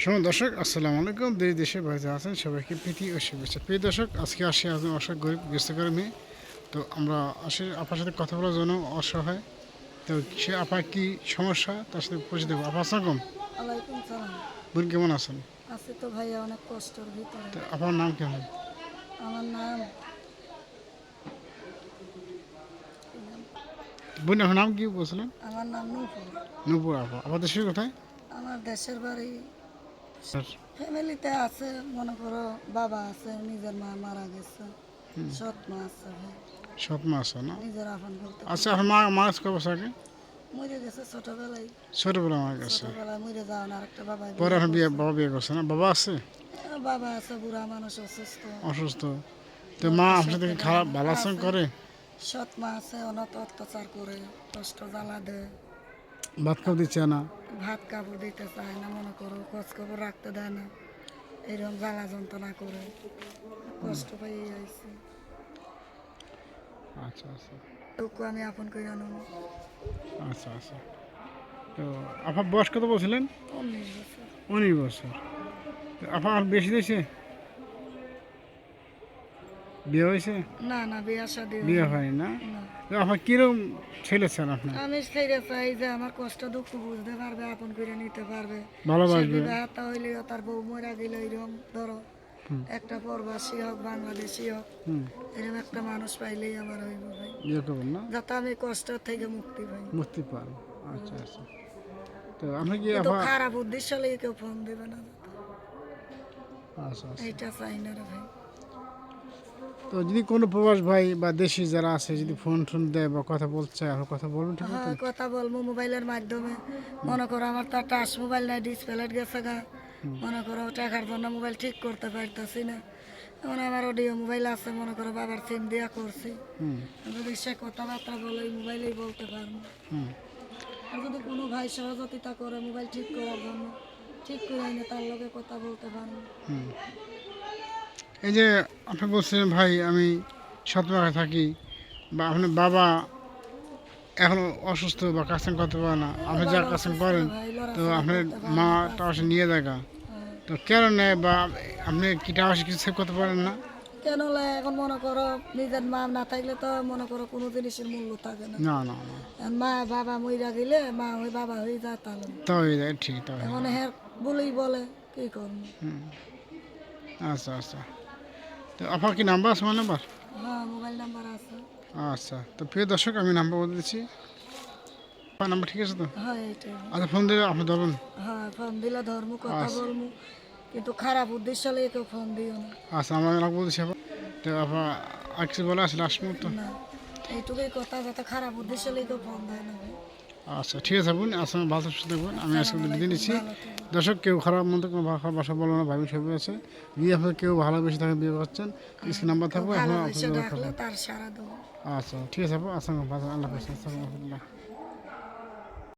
শুনুন দর্শক আসসালামু আলাইকুম। দেশ দেশে বাইরে আছেন সবাইকে প্রীতি ও শুভেচ্ছা। প্রিয় দর্শক আজকে আসি একজন অসহায় গরিব গ্রস্ত করে মেয়ে। তো আমরা আসি আপার সাথে কথা বলার জন্য অসহায়। তো সে আপা কি সমস্যা? তার সাথে পরিচিত দেবো আপা আসসালাম বোন কেমন আছেন? আছে তো ভাইয়া অনেক কষ্টের ভিতরে। তো আপনার নাম কেমন আমার নাম বোন আপনার নাম কি বলছিলেন? আমার নাম নূপুর। নূপুর আপা। আপনার দেশের কোথায়? আমার দেশের বাড়ি ফ্যামিলিতে আছে মনে করো বাবা আছে নিজের মা মারা গেছে সৎ মা আছে সৎ মা আছে না? নিজের আপন বলতে আচ্ছা মা গেছে কয় বছর আগে মরে গেছে ছোটবেলায়। ছোটোবেলা মারা গেছে। ছোটবেলায় মরে যাওয়ার আরেকটা বাবা পরে বিয়ে বাবা বিয়ে করছে না? বাবা আছে? বাবা আছে বুড়া মানুষ অসুস্থ। অসুস্থ। তো মা আপনার সাথে খারাপ ভালো আচরণ করে? সৎ মা আছে অনত অত্যাচার করে কষ্ট জ্বালা দেয়। ভাত খাও দিচ্ছে না? ভাত কাপড় দিতে চায় না মনে করো খোঁজ খবর রাখতে দেয় না। এরকম জ্বালা যন্ত্রণা করে। কষ্ট পাই আইছি। আচ্ছা আচ্ছা। টুকু আমি আপন করে নেব। আচ্ছা আচ্ছা। তো আপনার বয়স কত বলছিলেন? উনিশ বছর। উনিশ বছর। আপনার বেশি দিয়েছে বিয়ে হয়েছে? না না বিয়া শাদি বিয়ে হয় না। আপনার কীরকম ছেলে চান আপনার আমি ছেড়ে চাই যে আমার কষ্ট দুঃখ বুঝতে পারবে আপন করে নিতে পারবে। ভালোবাসবে। বিবাহটা হইলে তার বউ মরা গেল এরকম ধরো একটা প্রবাসী হোক বাংলাদেশি হোক এরকম একটা মানুষ পাইলেই আমার হইব ভাই। না? যাতে আমি কষ্ট থেকে মুক্তি পাই। বুঝতে পারেন আচ্ছা আচ্ছা। তো আপনি কি খারাপ উদ্দেশ্য লেগে কেউ ফোন দেবে না আচ্ছা আচ্ছা। এইটা চাই না রে ভাই। তো যদি কোনো প্রবাস ভাই বা দেশি যারা আছে যদি ফোন টোন দেয় বা কথা বলতে চায় আপনার কথা বলবেন ঠিক আছে? হ্যাঁ কথা বলব মোবাইলের মাধ্যমে। মনে করো আমার তো টাচ মোবাইল নাই ডিসপ্লে গেছে গা। মনে করো টাকার জন্য মোবাইল ঠিক করতে পারতেছি না। এখন আমার অডিও মোবাইল আছে মনে করো বাবার সিম দিয়া করছি। যদি সে কথাবার্তা বলে মোবাইলেই বলতে পারব। আর যদি কোনো ভাই সহযোগিতা করে মোবাইল ঠিক করার জন্য ঠিক করে এনে তার লগে কথা বলতে পারব। এই যে আপনি বলছিলেন ভাই আমি সতমাকে থাকি বা আপনার বাবা এখন অসুস্থ বা কাজ করতে পারে না। আপনি যা কাজ করেন তো আপনার মা টাকা নিয়ে দেখা হ্যাঁ। তো কেন নেয় বা আপনি কি টাকা কিছু সেভ করতে পারেন না? কেন এখন মনে করো নিজের মা না থাকলে তো মনে করো কোনো জিনিসের মূল্য থাকে না। না না মা বাবা মইরা গেলে মা ওই বাবা হয়ে যায় তাহলে। তাই ঠিক তাই এখন হ্যাঁ বলেই বলে কি করব? আচ্ছা আচ্ছা। তো আপনার কি নাম্বার আছে আমার নাম্বার? হ্যাঁ মোবাইল নাম্বার আছে। আচ্ছা তো প্রিয় দর্শক আমি নাম্বার বলে দিচ্ছি। নাম্বার ঠিক আছে তো? হ্যাঁ আচ্ছা ফোন দিলে আপনি ধরবেন হ্যাঁ ফোন দিলে ধর্ম কথা বলব। কিন্তু খারাপ উদ্দেশ্য লেগে কেউ ফোন দিও না। আচ্ছা আমার নাম্বার বলছি আবার। তো আপনার আর কিছু বলা আছে লাস্ট মুহূর্ত? এইটুকুই কথা যাতে খারাপ উদ্দেশ্য লেগে কেউ ফোন দেয় না। আচ্ছা ঠিক আছে বোন। আচ্ছা ভালো থাকবেন আমি আজকে বিদায় নিচ্ছি। দর্শক কেউ খারাপ মতো কোনো ভাষা বলো না ভাবি সবই আছে। বিয়ে আপনার কেউ ভালোবেসে থাকে বিয়ে করছেন স্ক্রিন নাম্বার থাকবে আচ্ছা ঠিক আছে আপু আসসালাম আল্লাহ হাফেজ আসসালামু